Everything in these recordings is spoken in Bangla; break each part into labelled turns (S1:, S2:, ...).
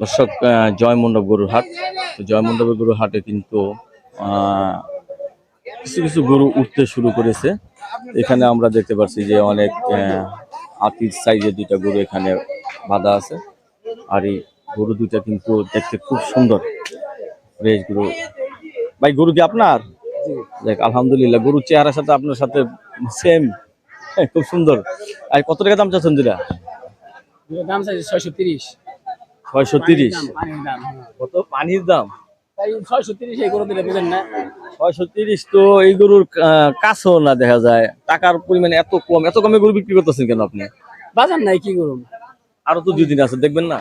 S1: দর্শক জয়মণ্ডপ গরুর হাট জয়মণ্ডপের গরুর হাটে কিন্তু কিছু কিছু গরু উঠতে শুরু করেছে। এখানে আমরা দেখতে পাচ্ছি যে অনেক আহ, আতির সাইজের দুইটা গরু এখানে বাঁধা আছে। আর এই গরু দুইটা কিন্তু দেখতে খুব সুন্দর। বেশ গরু। ভাই গরু কি আপনার? দেখ আলহামদুলিল্লাহ গরুর চেহারার সাথে আপনার সাথে সেম খুব সুন্দর। আর কত টাকা দাম চাচ্ছেন দুটা
S2: দাম চাইছে ছয়শো তিরিশ।
S1: ছয়শো তিরিশ।
S2: পানির দাম হ্যাঁ।
S1: কত? পানির দাম?
S2: ছয়শো তিরিশ এই করে দিলে বুঝেন না।
S1: ছয়শো তিরিশ তো এই গরুর কাছেও না দেখা যায়। টাকার পরিমাণ এত কম এত কমে গরু বিক্রি করতেছেন কেন আপনি?
S2: বাজার নাই কি
S1: আরও তো আছে দেখবেন না?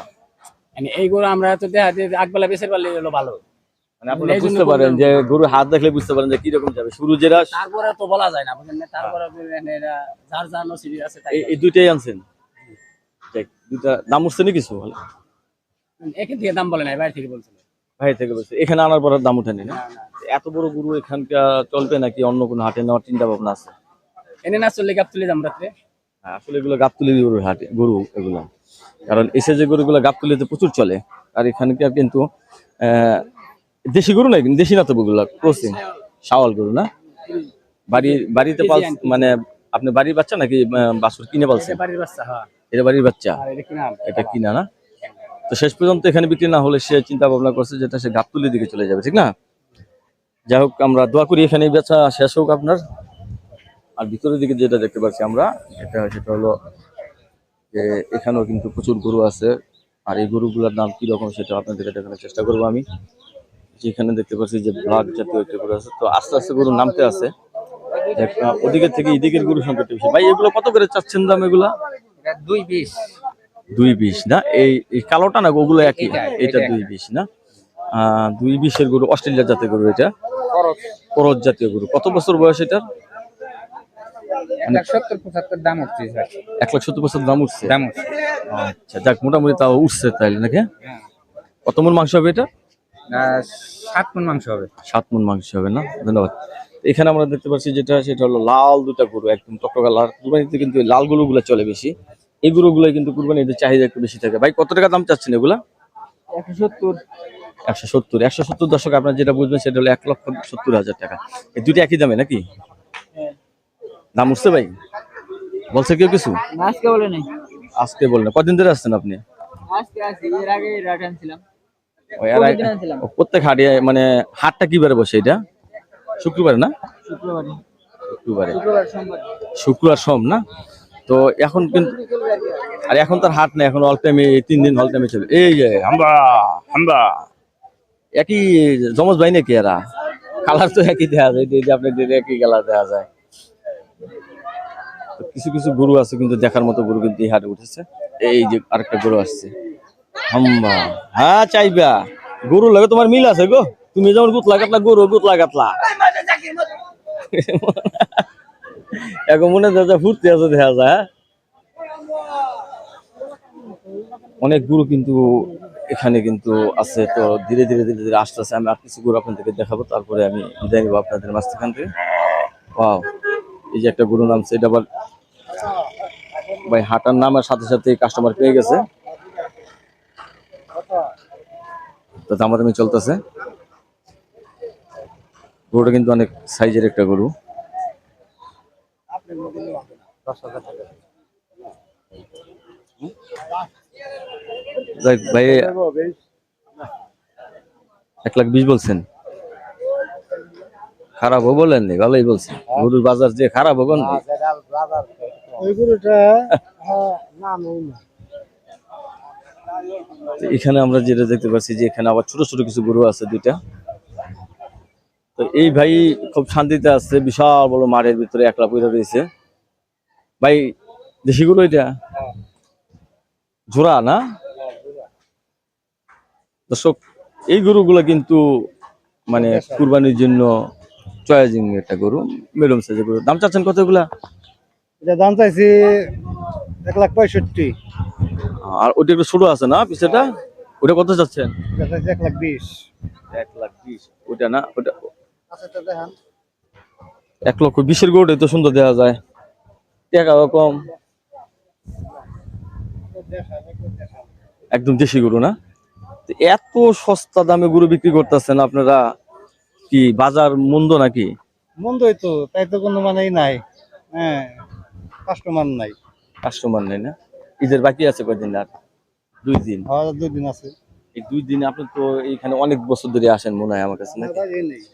S2: মানে এই গরু আমরা তো দেখা দিয়ে আগবেলা পারলে হলো ভালো।
S1: মানে আপনারা বুঝতে পারেন যে গরু হাত দেখলে বুঝতে পারেন যে কীরকম যাবে। শুরু যেটা
S2: তারপরে তো বলা যায় না তারপরে যার যার নসিবি আছে
S1: এই- দুইটাই আনছেন? দুইটা দাম উঠছে না কিছু?
S2: এখান থেকে দাম বলে নাই বাইরে থেকে বলছিল।
S1: ভাই থেকে বলছে। এখানে আনার পর দাম উঠেনি না? এত বড় গরু এখানকার চলবে নাকি অন্য কোনো হাটে নেওয়ার চিন্তা ভাবনা আছে?
S2: এনে না চললে গাপ তুলে দাম রাত্রে।
S1: হ্যাঁ, আসলে এগুলো গাবতুলি গরুর হাটে গরু এগুলো। কারণ এসে যে গরুগুলো গাবতুলিতে প্রচুর চলে আর এখানকার কিন্তু দেশি গরু নাই কিন্তু দেশি না তো ওগুলো ক্রসিং শাওয়াল গরু না? বাড়ি বাড়িতে পাল মানে আপনি বাড়ির বাচ্চা নাকি বাছুর কিনে পালছেন?
S2: এটা বাড়ির বাচ্চা হ্যাঁ।
S1: এটা বাড়ির বাচ্চা?
S2: নাম
S1: এটা কিনা না? তো শেষ পর্যন্ত এখানে বিক্রি না হলে সে চিন্তা ভাবনা করছে যেটা সে গাবতুলির দিকে চলে যাবে, ঠিক না? যাই হোক, আমরা দোয়া করি এখানে বেচা শেষ হোক আপনার। আর ভিতরের দিকে যেটা দেখতে পাচ্ছি আমরা, এটা সেটা হলো যে এখানেও কিন্তু প্রচুর গরু আছে। আর এই গরুগুলোর নাম কি রকম সেটা আপনাদেরকে দেখানোর চেষ্টা করব আমি। যেখানে দেখতে পাচ্ছি যে ব্লাড জাতীয় একটা গরু আছে। তো আস্তে আস্তে গরু নামতে আছে। ওদিকের থেকে এদিকের গরু সংখ্যাটা বেশি। ভাই, এগুলো কত করে চাচ্ছেন দাম এগুলা?
S2: দুই বিশ
S1: দুই বিশ না? এই কালোটা না ওগুলো একই?
S2: এটা।
S1: দুই বিশ না? দুই বিশের গরু অস্ট্রেলিয়ার জাতীয় গরু এটা? করজ জাতীয় গরু। কত বছর বয়স এটা
S2: এক
S1: লাখ সত্তর দাম উঠছে আচ্ছা যাক মোটামুটি তাও উঠছে তাইলে নাকি? কত মন মাংস হবে এটা?
S2: সাত মন মাংস হবে।
S1: সাত মন মাংস হবে না? ধন্যবাদ। এখানে আমরা দেখতে পাচ্ছি যেটা সেটা হলো লাল দুটা গরু একদম টকটকা লাল। কুরবানিতে কিন্তু লাল গরুগুলো চলে বেশি। এই গরুগুলো কিন্তু কুরবানিতে চাহিদা একটু বেশি থাকে। ভাই কত টাকা দাম চাচ্ছেন এগুলা?
S2: একশো সত্তর।
S1: একশো সত্তর। একশো সত্তর দশক আপনার যেটা বুঝবেন সেটা হলো এক লক্ষ সত্তর হাজার টাকা। এই দুটো একই দামে নাকি? দাম উঠছে ভাই? বলছে কেউ কিছু?
S2: আজকে বলে নাই।
S1: আজকে বললেন কদিন ধরে আসছেন আপনি? প্রত্যেক হাটে মানে হাটটা কি বারে বসে এটা? শুক্রবার না?
S2: শুক্রবার।
S1: শুক্রবার সোম না? তো এখন কিন্তু আর এখন তার হাট নেই, এখন অল তিন দিন অল টাইমে চলে। এই যে আমরা আমরা একই জমজ ভাই নাকি এরা? কালার তো একই দেখা যায় যে আপনাদের একই কালার দেখা যায়। কিছু কিছু গরু আছে কিন্তু দেখার মতো গরু কিন্তু এই হাটে উঠেছে। এই যে আরেকটা গরু আসছে। হাম্বা হ্যাঁ চাইবা। গরু লাগে তোমার মিল আছে গো। তুমি যেমন গুতলা কাতলা গরু গুতলা কাতলা এখন মনে হয় ফুটতে আছে দেখা যায় হ্যাঁ? অনেক গুরু কিন্তু এখানে কিন্তু আছে, তো ধীরে ধীরে ধীরে ধীরে আসতেছে। আমি আর কিছু গুরু আপনাদেরকে দেখাবো, তারপরে আমি বিদায় নেব আপনাদের মাঝখান থেকে এই যে একটা গরু নামছে, এটা আবার ভাই হাঁটার নামের সাথে সাথে কাস্টমার পেয়ে গেছে। তো দামাদামি চলতেছে। গরুটা কিন্তু অনেক সাইজের একটা গরু। যাক ভাই এক লাখ বিশ বলছেন। খারাপ হো বলেন ভালোই বলছেন। গরুর বাজার যে খারাপ
S2: ওই না।
S1: এখানে আমরা যেটা দেখতে পাচ্ছি যে এখানে আবার ছোট ছোট কিছু গরু আছে দুইটা। তো এই ভাই খুব শান্তিতে আছে বিশাল বড় মাঠের ভিতরে একলা পইরা রয়েছে। ভাই দেশি গরু এটা? জোড়া না? দর্শক এই গরুগুলো কিন্তু মানে কুরবানির জন্য চয়েজিং একটা গরু মিডিয়াম সাইজের গরু। দাম চাচ্ছেন কতগুলা
S2: এটা দাম চাইছি এক লাখ পঁয়ষট্টি।
S1: আর ওটা একটু ছোট আছে না পিছেটা ওটা কত চাচ্ছেন?
S2: এক লাখ বিশ।
S1: এক লাখ বিশ। ওটা না ওটা এক লক্ষ বিশের গরুটা তো সুন্দর দেখা যায়। টাকাও কম। একদম দেশি গরু না? এত সস্তা দামে গরু বিক্রি করতেছেন আপনারা কি বাজার মন্দ নাকি?
S3: মন্দই তো তাই তো কোনো মানেই নাই। হ্যাঁ কাস্টমার নাই।
S1: কাস্টমার নেই না? ঈদের বাকি আছে কয়দিন আর? দুই দিন।
S3: হওয়ার দুই দিন আছে।
S1: এই দুই দিন আপনি তো এইখানে অনেক বছর ধরে আসেন মনে হয় আমার কাছে নাকি?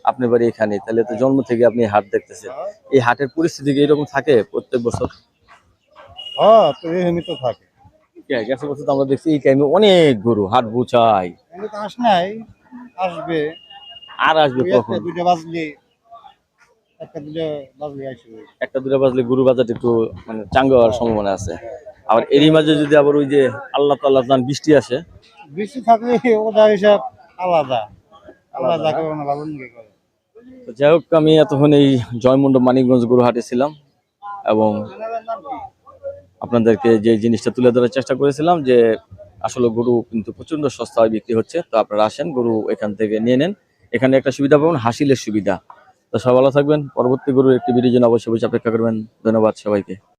S1: আপনার বাড়ি এখানে তাহলে তো জন্ম থেকে আপনি হাট দেখতেছেন। এই হাটের পরিস্থিতি কি এরকম থাকে প্রত্যেক বছর?
S3: হ্যাঁ তো থাকে।
S1: কে, গেছে বছর তো আমরা দেখছি এই টাইমে অনেক গরু হাট
S3: তো আস নাই আসবে।
S1: আর আসবে কখন
S3: একটা দুইটা বাজলে একটা দুইটা বাজলে আসবে।
S1: একটা দুটা বাজলে গরু বাজার একটু মানে চাঙ্গা হওয়ার সম্ভাবনা আছে। আবার এরই মাঝে যদি আবার ওই যে আল্লাহ তাল্লাহ জান বৃষ্টি আসে
S3: বৃষ্টি থাকলে ওটা হিসাব আলাদা। আলাদা মানে ভালো করে
S1: তো যাই হোক আমি এতক্ষণ এই জয়মন্ডপ মানিকগঞ্জ গরু হাটে ছিলাম এবং আপনাদেরকে যে জিনিসটা তুলে ধরার চেষ্টা করেছিলাম যে আসলে গরু কিন্তু প্রচণ্ড সস্তায় বিক্রি হচ্ছে তো আপনারা আসেন গরু এখান থেকে নিয়ে নেন। এখানে একটা সুবিধা পাবেন হাসিলের সুবিধা। তো সবাই ভালো থাকবেন পরবর্তী গরুর একটি ভিডিও জন্য অবশ্যই অবশ্যই অপেক্ষা করবেন। ধন্যবাদ সবাইকে।